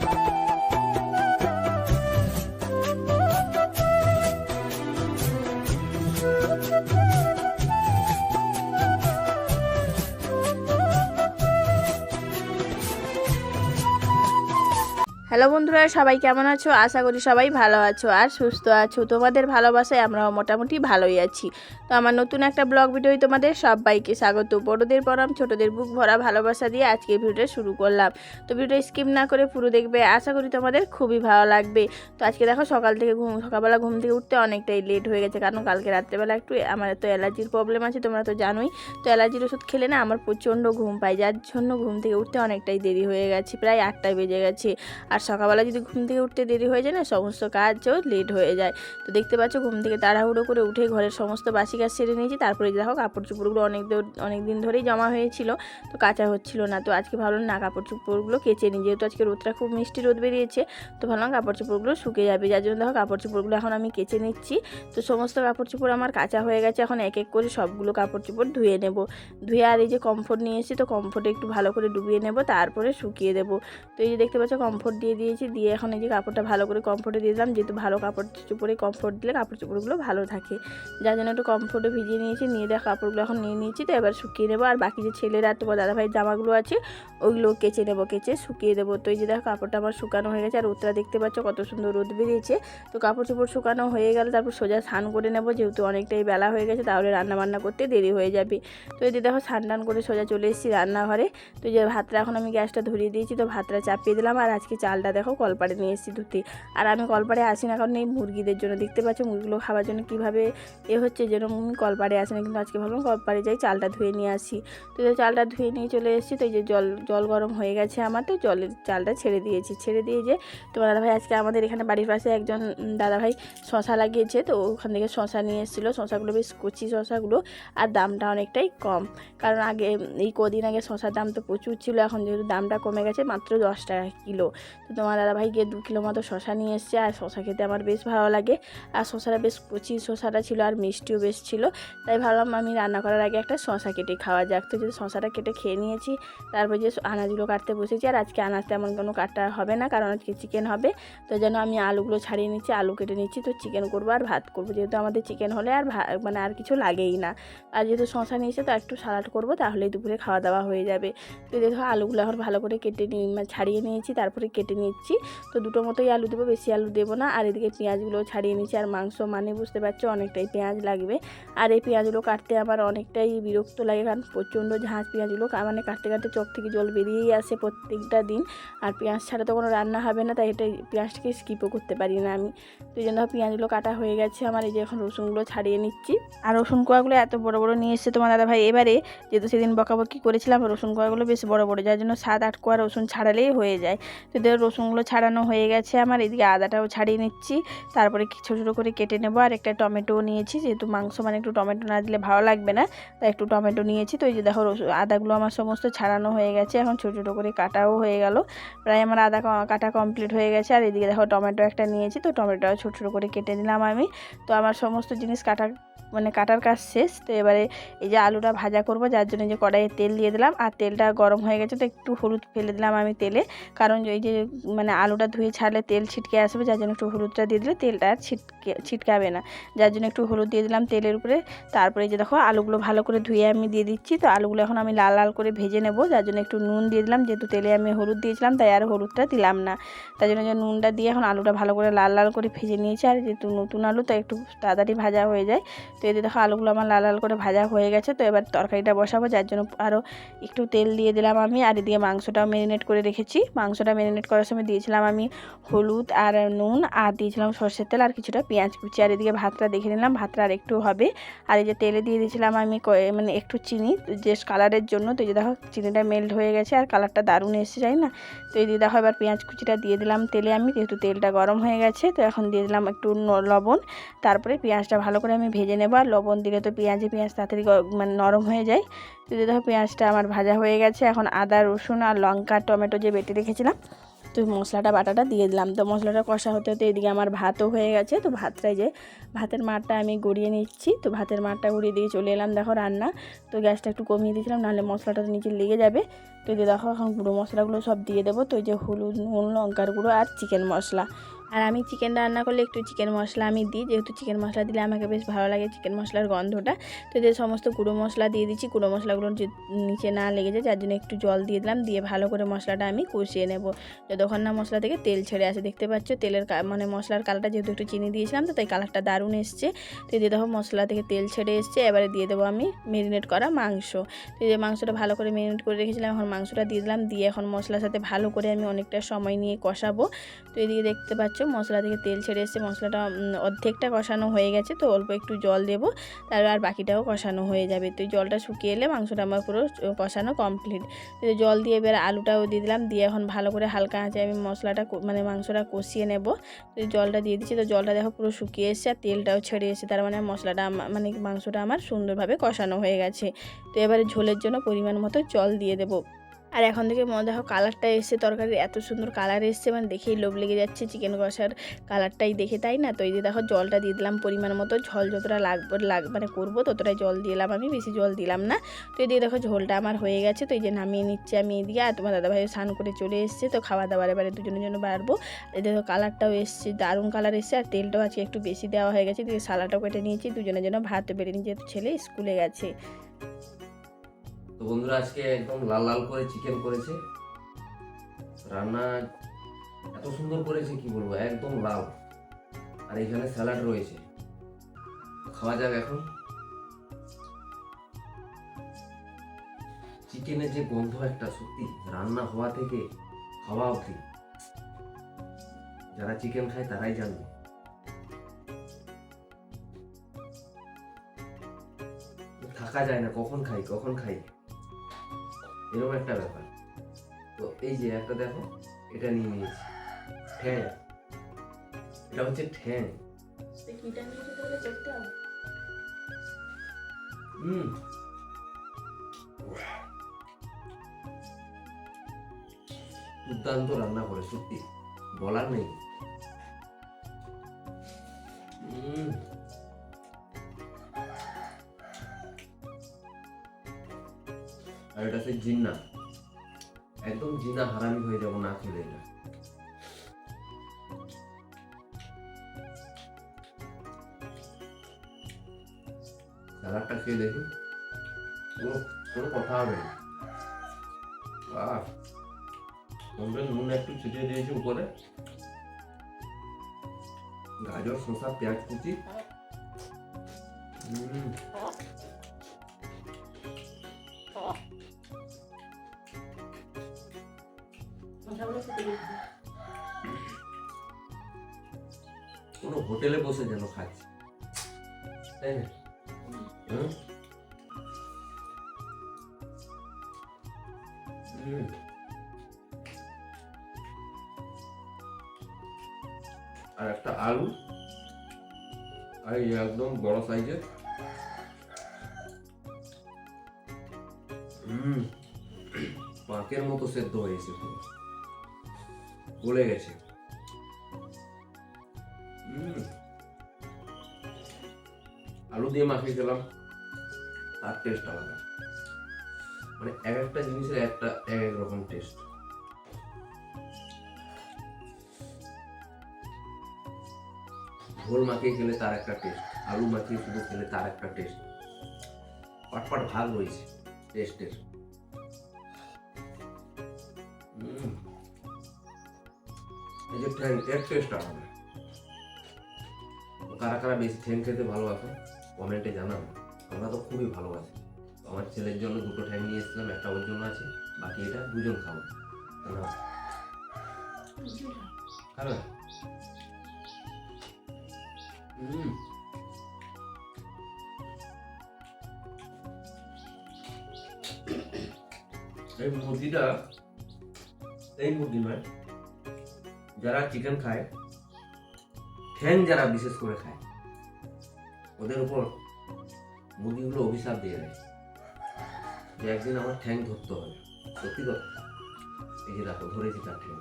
you hello বন্ধুরা, সবাই কেমন আছো? আশা করি সবাই ভালো আছো আর সুস্থ আছো। তোমাদের ভালোবাসায় আমরাও মোটামুটি ভালোই আছি। তো আমার নতুন একটা ব্লগ ভিডিও তোমাদের সবাইকে স্বাগত। বড়দের পরাম ছোটদের বুক ভরা ভালোবাসা দিয়ে আজকে ভিডিওটা শুরু করলাম। তো ভিডিও স্কিপ না করে পুরো দেখবে, আশা করি তোমাদের খুবই ভালো লাগবে। তো আজকে দেখো সকাল থেকে ঘুম, সকালবেলা ঘুম থেকে উঠতে অনেকটাই লেট হয়ে গেছে। কারণ কালকে রাত্রেবেলা একটু আমার তো অ্যালার্জির প্রবলেম আছে, তোমরা তো জানোই। তো অ্যালার্জির ওষুধ খেলে না আমার প্রচণ্ড ঘুম পায়। যার জন্য ঘুম থেকে উঠতে অনেকটাই দেরি হয়ে গেছে, প্রায় আটটায় বেজে গেছে। আর সকালবেলা যদি ঘুম থেকে উঠতে দেরি হয়ে যায় না, সমস্ত কাজও লেট হয়ে যায়। তো দেখতে পাচ্ছ ঘুম থেকে তাড়াহুড়ো করে উঠে ঘরের সমস্ত বাসি কাজ সেরে নিয়েছি। তারপরে দেখো কাপড় চোপড়গুলো অনেক অনেক দিন ধরেই জমা হয়েছিল, তো কাঁচা হচ্ছিল না। তো আজকে ভাবলাম না কাপড় চোপড়গুলো কেচে নিই। যেহেতু আজকে রোদটা খুব মিষ্টি রোদ বেরিয়েছে, তো ভাবলাম কাপড় চোপড়গুলো শুকিয়ে যাবে। যার জন্য দেখো কাপড় চোপড়গুলো এখন আমি কেচে নিচ্ছি। তো সমস্ত কাপড় চোপড় আমার কাঁচা হয়ে গেছে, এখন এক এক করে সবগুলো কাপড় চোপড় ধুয়ে নেব। ধুয়ে আর এই যে কমফোর্ট নিয়ে এসেছি, তো কমফোর্টে একটু ভালো করে ডুবিয়ে নেব, তারপরে শুকিয়ে দেবো। তো এই যে দেখতে পাচ্ছ কমফোর্ট দিয়ে দিয়েছি। দিয়ে এখন এই যে কাপড়টা ভালো করে কমফোর্টে দিয়ে দিলাম। যেহেতু ভালো কাপড় চোপড়ে কমফোর্ট দিলে কাপড় চোপড়গুলো ভালো থাকে। যার জন্য একটু কমফোর্টে ভিজিয়ে নিয়েছি। নিয়ে দেওয়া কাপড়গুলো এখন নিয়ে নিয়েছি তো এবার শুকিয়ে নেব। আর বাকি যে ছেলেরা তোমার দাদাভাইয়ের জামাগুলো আছে, ওইগুলো কেচে নেব, কেচে শুকিয়ে দেবো। তো এই যে দেখো কাপড়টা আমার শুকানো হয়ে গেছে। আর রোদটা দেখতে পাচ্ছ কত সুন্দর রোদ বেরিয়েছে। তো কাপড় চোপড় শুকানো হয়ে গেলে তারপর সোজা স্নান করে নেব। যেহেতু অনেকটাই বেলা হয়ে গেছে, তাহলে রান্না বান্না করতে দেরি হয়ে যাবে। তো এই যে দেখো স্নান টান করে সোজা চলে এসেছি রান্নাঘরে। তো যে ভাতটা এখন আমি গ্যাসটা ধরিয়ে দিয়েছি। তো ভাতটা চাপিয়ে দিলাম। আর আজকে চালটা দেখো, কলপাড়ে নিয়ে এসেছি ধুতে। আর আমি কলপাড়ে আসি না, কারণ এই মুরগিদের জন্য দেখতে পাচ্ছ মুরগিগুলো খাওয়ার জন্য কীভাবে এ হচ্ছে যেরকম আমি কলপাড়ে আসি না, কিন্তু আজকে ভাবলাম কলপাড়ে যাই, চালটা ধুয়ে নিয়ে আসি। তো চালটা ধুয়ে নিয়ে চলে এসেছি, তো এই যে জল জল গরম হয়ে গেছে আমার, তো জলের চালটা ছেড়ে দিয়েছি। ছেড়ে দিয়ে যে তোমার দাদাভাই আজকে আমাদের এখানে বাড়ির পাশে একজন দাদাভাই শশা লাগিয়েছে, তো ওখান থেকে শশা নিয়ে এসেছিল। শশাগুলো বেশ কচি শশাগুলো, আর দামটা অনেকটাই কম। কারণ আগে, এই কদিন আগে শশার দাম তো প্রচুর ছিল, এখন যেহেতু দামটা কমে গেছে, মাত্র দশ টাকা কিলো। তো তোমার দাদাভাই গিয়ে দু কিলো মতো শশা নিয়ে এসছে, আর শশা খেতে আমার বেশ ভালো লাগে। আর শশাটা বেশ কচি শশাটা ছিল আর মিষ্টিও বেশ ছিল। তাই ভাবলাম আমি রান্না করার আগে একটা শশা কেটে খাওয়া যাক। তো যদি শশাটা কেটে খেয়ে নিয়েছি, তারপর যে আনাজগুলো কাটতে বসেছি, আর আজকে আনাজ তেমন কোনো কাটা হবে না, কারণ আজকে চিকেন হবে। তো যেন আমি আলুগুলো ছাড়িয়ে নিচ্ছি, আলু কেটে নিচ্ছি, তো চিকেন করব আর ভাত করব। যেহেতু আমাদের চিকেন হলে আর মানে আর কিছু লাগেই না। আর যেহেতু শশা নিয়েছে তো একটু সালাড করব, তাহলেই দুপুরে খাওয়া দাওয়া হয়ে যাবে। তো দেখো আলুগুলো এখন ভালো করে কেটে নিয়ে মানে ছাড়িয়ে নিয়েছি, তারপরে কেটে নিচ্ছি। তো দুটো মতোই আলু দেবো, বেশি আলু দেবো না। আর এদিকে পেঁয়াজগুলো ছাড়িয়ে নিচ্ছি। আর মাংস মানে বুঝতে পারছ, অনেকটাই পেঁয়াজ লাগবে। আর এই পেঁয়াজগুলো কাটতে আমার অনেকটাই বিরক্ত লাগে, কারণ প্রচণ্ড ঝাঁজ পেঁয়াজগুলো মানে কাটতে কাটতে চোখ থেকে জল বেরিয়েই আসে প্রত্যেকটা দিন। আর পেঁয়াজ ছাড়া তো কোনো রান্না হবে না, তাই এটা পেঁয়াজটাকে স্কিপও করতে পারি না আমি। তো এই জন্য পেঁয়াজগুলো কাটা হয়ে গেছে আমার। এই যে এখন রসুনগুলো ছাড়িয়ে নিচ্ছি। আর রসুন কোয়াগুলো এত বড় বড় নিয়ে এসেছে তোমার দাদা ভাই এবারে যেহেতু সেদিন বকাবকি করেছিলাম, রসুন কোয়াগুলো বেশ বড় বড়, যার জন্য সাত, আট কোয়া রসুন ছাড়ালেই হয়ে যায়। তো রসুনগুলো ছাড়ানো হয়ে গেছে আমার। এদিকে আদাটাও ছাড়িয়ে নিচ্ছি। তারপরে ছোটো ছোটো করে কেটে নেব আর একটা টমেটো নিয়েছি। যেহেতু মাংস মানে একটু টমেটো না দিলে ভালো লাগবে না, তাই একটু টমেটো নিয়েছি। তো এই যে দেখো রসুন আদাগুলো আমার সমস্ত ছাড়ানো হয়ে গেছে। এখন ছোটো ছোটো করে কাটাও হয়ে গেল। প্রায় আমার আদা কাটা কমপ্লিট হয়ে গেছে। আর এদিকে দেখো টমেটো একটা নিয়েছি। তো টমেটোটাও ছোটো ছোটো করে কেটে নিলাম আমি। তো আমার সমস্ত জিনিস কাটা মানে কাটার কাজ শেষ। তো এবারে এই যে আলুটা ভাজা করব, যার জন্য যে কড়াইয়ে তেল দিয়ে দিলাম। আর তেলটা গরম হয়ে গেছে তো একটু হলুদ ফেলে দিলাম আমি তেলে। কারণ এই যে মানে আলুটা ধুয়ে ছাড়লে তেল ছিটকে আসবে, যার জন্য একটু হলুদটা দিয়ে দিলে তেলটা আর ছিটকে, ছিটকাবে না। যার জন্য একটু হলুদ দিয়ে দিলাম তেলের উপরে। তারপরে যে দেখো আলুগুলো ভালো করে ধুয়ে আমি দিয়ে দিচ্ছি। তো আলুগুলো এখন আমি লাল লাল করে ভেজে নেব, যার জন্য একটু নুন দিয়ে দিলাম। যেহেতু তেলে আমি হলুদ দিয়েছিলাম, তাই আর হলুদটা দিলাম না। তাই জন্য যে নুনটা দিয়ে এখন আলুটা ভালো করে লাল লাল করে ভেজে নিয়েছি। আর যেহেতু নতুন আলু, তাই একটু তাড়াতাড়ি ভাজা হয়ে যায়। তো এই যে দেখো আলুগুলো আমার লাল লাল করে ভাজা হয়ে গেছে, তো এবার তরকারিটা বসাবো, যার জন্য আরও একটু তেল দিয়ে দিলাম আমি, আর এদিকে মাংসটাও ম্যারিনেট করে রেখেছি। মাংসটা ম্যারিনেট করার সময় দিয়েছিলাম আমি হলুদ আর নুন, আর দিয়েছিলাম সর্ষের তেল আর কিছুটা পেঁয়াজ কুচি, আর এদিকে ভাতটা দেখে নিলাম, ভাতটা আর একটু হবে। আর এই যে তেলে দিয়ে দিয়েছিলাম আমি মানে একটু চিনি, যে কালারের জন্য, তো এই যে দেখো চিনিটা মেল্ট হয়ে গেছে, আর কালারটা দারুণ এসে যায় না? তো এই দিয়ে দেখো এবার পেঁয়াজ কুচিটা দিয়ে দিলাম তেলে আমি, যেহেতু তেলটা গরম হয়ে গেছে, তো এখন দিয়ে দিলাম একটু লবণ, তারপরে পেঁয়াজটা ভালো করে আমি ভেজে আর লবণ দিলে তো পেঁয়াজে পেঁয়াজ তাড়াতাড়ি মানে নরম হয়ে যায়। তো দেখো পেঁয়াজটা আমার ভাজা হয়ে গেছে, এখন আদা, রসুন আর লঙ্কা, টমেটো যে বেটে রেখেছিলাম, তো মশলাটা, বাটাটা দিয়ে দিলাম। তো মশলাটা কষা হতে হতে এদিকে আমার ভাতও হয়ে গেছে। তো ভাতটাই যে, ভাতের মারটা আমি গড়িয়ে নিচ্ছি। তো ভাতের মারটা গড়িয়ে দিয়ে চলে এলাম, দেখো রান্না। তো গ্যাসটা একটু কমিয়ে দিয়েছিলাম, নাহলে মশলাটা তো নিচে লেগে যাবে। তো দেখো, এখন গুঁড়ো মশলাগুলো সব দিয়ে দেবো। তো এই যে হলুদ, নুন, লঙ্কার গুঁড়ো আর চিকেন মশলা। আর আমি চিকেন রান্না করলে একটু চিকেন মশলা আমি দিই। যেহেতু চিকেন মশলা দিলে আমাকে বেশ ভালো লাগে চিকেন মশলার গন্ধটা। তো এদের সমস্ত গুঁড়ো মশলা দিয়ে দিচ্ছি, গুঁড়ো মশলাগুলো নিচে না লেগে যায়, যার জন্য একটু জল দিয়ে দিলাম, দিয়ে ভালো করে মশলাটা আমি কষিয়ে নেব। যতক্ষণ না মশলা থেকে তেল ছেড়ে আসে, দেখতে পাচ্ছ? তেলের মানে মশলার কালারটা যেহেতু একটু চিনি দিয়েছিলাম, তো তাই কালারটা দারুণ এসছে। তো দিয়ে দেখো, মশলা থেকে তেল ছেড়ে এসছে, এবারে দিয়ে দেবো আমি মেরিনেট করা মাংস। তো যে মাংসটা ভালো করে মেরিনেট করে রেখেছিলাম, এখন মাংসটা দিয়ে দিলাম, দিয়ে এখন মশলার সাথে ভালো করে আমি অনেকটা সময় নিয়ে কষাবো। তো এদিকে দেখতে পাচ্ছ মশলা থেকে তেল ছেড়ে এসছে, মশলাটা অর্ধেকটা কষানো হয়ে গেছে, তো অল্প একটু জল দেবো তারপর আর বাকিটাও কষানো হয়ে যাবে। তো জলটা শুকিয়ে এলে মাংসটা আমার পুরো কষানো কমপ্লিট তো জল দিয়ে এবার আলুটাও দিয়ে দিলাম, দিয়ে এখন ভালো করে হালকা আঁচে আমি মশলাটা মানে মাংসটা কষিয়ে নেব। তো জলটা দিয়ে দিচ্ছি, তো জলটা দেখো পুরো শুকিয়ে এসছে, আর তেলটাও ছেড়ে এসেছে, তার মানে মশলাটা মানে মাংসটা আমার সুন্দরভাবে কষানো হয়ে গেছে। তো এবারে ঝোলের জন্য পরিমাণ মতো জল দিয়ে দেবো। আর এখন থেকে মনে দেখো কালারটা এসছে, তরকারির এত সুন্দর কালার এসছে মানে দেখেই লোভ লেগে যাচ্ছে চিকেন কষার কালারটাই দেখে, তাই না? তো এই যে দেখো জলটা দিয়ে দিলাম পরিমাণ মতো, ঝোল যতটা লাগবে, লাগ মানে করব ততটাই জল দিলাম আমি, বেশি জল দিলাম না। তো দিয়ে দেখো ঝোলটা আমার হয়ে গেছে, তো এই যে নামিয়ে নিচ্ছি আমি এদিকে, আর তোমার দাদাভাই স্নান করে চলে এসছে, তো খাওয়া দাওয়ার এবারে দুজনের জন্য বাড়বো। এই দেখো কালারটাও এসছে, দারুণ কালার এসছে, আর তেলটাও আজকে একটু বেশি দেওয়া হয়ে গেছে, দিয়ে সালাটাও কেটে নিয়েছি, দুজনের জন্য ভাত বেড়ে নিয়ে যেহেতু ছেলে স্কুলে গেছে। বন্ধুরা আজকে একদম লাল লাল করে চিকেন করেছে। রান্না এত সুন্দর করেছে, কি বলব, একদম লাল। আর এখানে স্যালাড রয়েছে। খাওয়া যাক এখন। চিকেনের যে গন্ধ একটা, সত্যি, রান্না হওয়া থেকে খাওয়া অবধি। যারা চিকেন খায় তারাই জানবে। থাকা যায় না, কখন খাই কখন খাই? এরকম একটা ব্যাপার। তো এই যে একটা দেখো এটা নিয়ে নিয়েছি। ঠ্যাং। এটা হচ্ছে ঠ্যাং। হুম। দুর্দান্ত রান্না করে সত্যি বলার নেই। এটা জিন্না একদম জিনা হারামি হয়ে যাব না খেলে এটা। খেয়ে দেখি। কোনো কোনো কথা হবে না। নুন একটু ছিটিয়ে দিয়েছি উপরে। গাজর শসা পেঁয়াজ কুচি। উম, হোটেলে বসে যেন খাচ্ছি। তাই। আর একটা আলু, আর একদম বড় সাইজের। হুম। পাঁকের মতো সেদ্ধ হয়েছে গলে গেছে। আলু দিয়ে মাখিয়ে খেলাম তার টেস্ট আলাদা। মানে এক একটা জিনিসের একটা, এক এক রকম টেস্ট ঝোল মাখিয়ে খেলে তার একটা টেস্ট আলু মাখিয়ে শুধু খেলে তার একটা টেস্ট পাটপাট ভাগ রয়েছে টেস্টের। এই যে ঠ্যাং এর টেস্ট আলাদা। কারা কারা বেশি ঠ্যাং খেতে ভালোবাসো, কমেন্টে জানাব আমরা তো খুবই ভালোবাসি। আমার ছেলের জন্য দুটো ঠ্যাং নিয়ে এসেছিলাম, একটা ওর জন্য আছে, বাকি এটা দুজন খাব। এই মুরগিটা, এই মুরগি নয়, যারা চিকেন খায় ঠ্যাং যারা বিশেষ করে খায়, ওদের উপর মুরগিগুলো অভিশাপ দিয়ে দেয়। যে একদিন আমার ঠ্যাং ধরতে হবে। সত্যি কথা। এই যে দেখো, ধরেছি তার ঠ্যাং।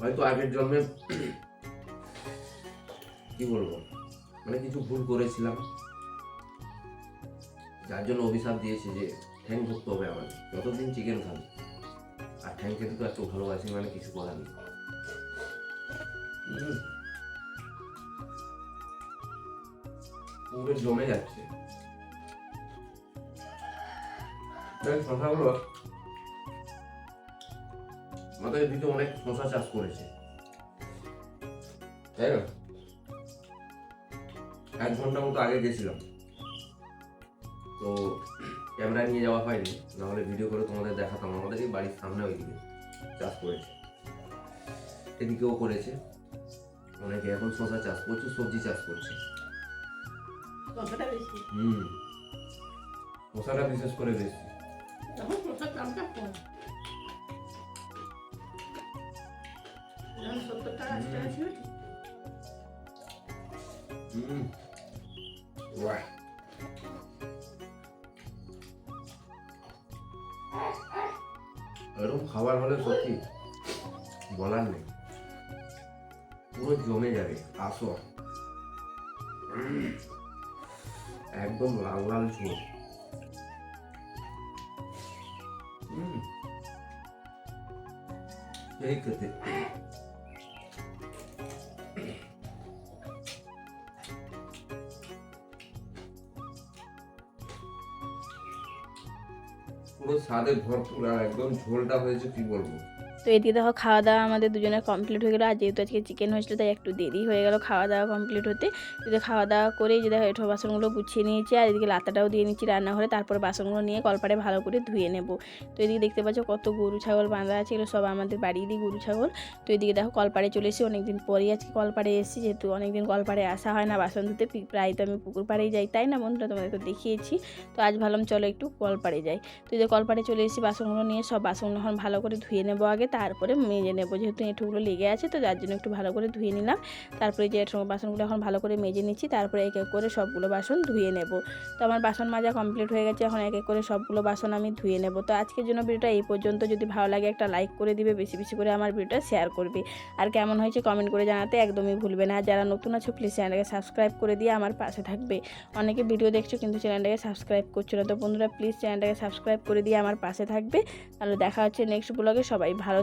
হয়তো আগের জন্মে, কি বলব? মানে কিছু ভুল করেছিলাম। যার জন্য অভিশাপ দিয়েছে যে, ঠ্যাং ধরতে হবে আমার যতদিন চিকেন খাব। আর ঠ্যাং খেতে তো এত ভালোবাসি মানে কিছু করার নেই। পুরো জমে যাচ্ছে। শশাগুলো আমাদের দিকে অনেক শশা চাষ করেছে। তাই না? এক ঘণ্টা মতো আগে গেছিলাম। তো ক্যামেরা নিয়ে যাওয়া হয়নি নাহলে ভিডিও করে তোমাদের দেখাতাম। আমাদের এই বাড়ির সামনে ওইদিকে চাষ করেছে। এদিকেও করেছে। অনেকে এখন শশা চাষ করছে সবজি চাষ করছে। হুম। শশাটা বিশেষ করে বেশি। হুম। বাহ এরকম খাবার হলে সত্যি বলার নেই। পুরো জমে যাবে আসো একদম লাল লাল ঝোল। সেই খেতে। পুরো স্বাদে ভরপুর আর একদম ঝোলটা হয়েছে কি বলব? তো এদিকে দেখো খাওয়া দাওয়া আমাদের দুজনের কমপ্লিট হয়ে গেলো। আর যেহেতু আজকে চিকেন হয়েছিল, তাই একটু দেরি হয়ে গেল খাওয়া দাওয়া কমপ্লিট হতে। যদি খাওয়া দাওয়া করে যে দেখো বাসনগুলো গুছিয়ে নিয়েছি, আর এদিকে লাতাটাও দিয়ে নিচ্ছি রান্নাঘরে। তারপরে বাসনগুলো নিয়ে কলপারে ভালো করে ধুয়ে নেব। তো এদিকে দেখতে পাচ্ছ কত গরু, ছাগল বাঁধা আছে, এগুলো সব আমাদের বাড়িরই গরু, ছাগল। তো এদিকে দেখো কলপাড়ে চলে এসেছি, অনেকদিন পরেই আজকে কলপাড়ে এসেছি, যেহেতু অনেকদিন কলপাড়ে আসা হয় না, বাসন ধুতে। প্রায় তো আমি পুকুর পাড়েই যাই, তাই না বন্ধুরা? তোমাদের তো দেখিয়েছি। তো আজ ভাবলাম চলো একটু কলপাড়ে যাই। তো যে কলপাড়ে চলে এসেছি, বাসনগুলো নিয়ে সব বাসনগুলো এখন ভালো করে ধুয়ে নেব আগে। তারপরে মেজে নেব। যেহেতু এঁঠোগুলো লেগে আছে, তো যার জন্য একটু ভালো করে ধুয়ে নিলাম। তারপরে যে এঁঠো বাসনগুলো এখন ভালো করে মেজে নিচ্ছি, তারপরে এক এক করে সবগুলো বাসন ধুয়ে নেব। তো আমার বাসন মাজা কমপ্লিট হয়ে গেছে, এখন এক এক করে সবগুলো বাসন আমি ধুয়ে নেব। তো আজকের জন্য ভিডিওটা এই পর্যন্ত। যদি ভালো লাগে একটা লাইক করে দিবে, বেশি বেশি করে আমার ভিডিওটা শেয়ার করবে। আর কেমন হয়েছে কমেন্ট করে জানাতে একদমই ভুলবে না। যারা নতুন আছো প্লিজ চ্যানেলটাকে সাবস্ক্রাইব করে দিয়ে আমার পাশে থাকবে। অনেকে ভিডিও দেখছ কিন্তু চ্যানেলটাকে সাবস্ক্রাইব করছ না। তো বন্ধুরা প্লিজ চ্যানেলটাকে সাবস্ক্রাইব করে দিয়ে আমার পাশে থাকবে। তাহলে দেখা হচ্ছে নেক্সট ব্লগে সবাই ভালো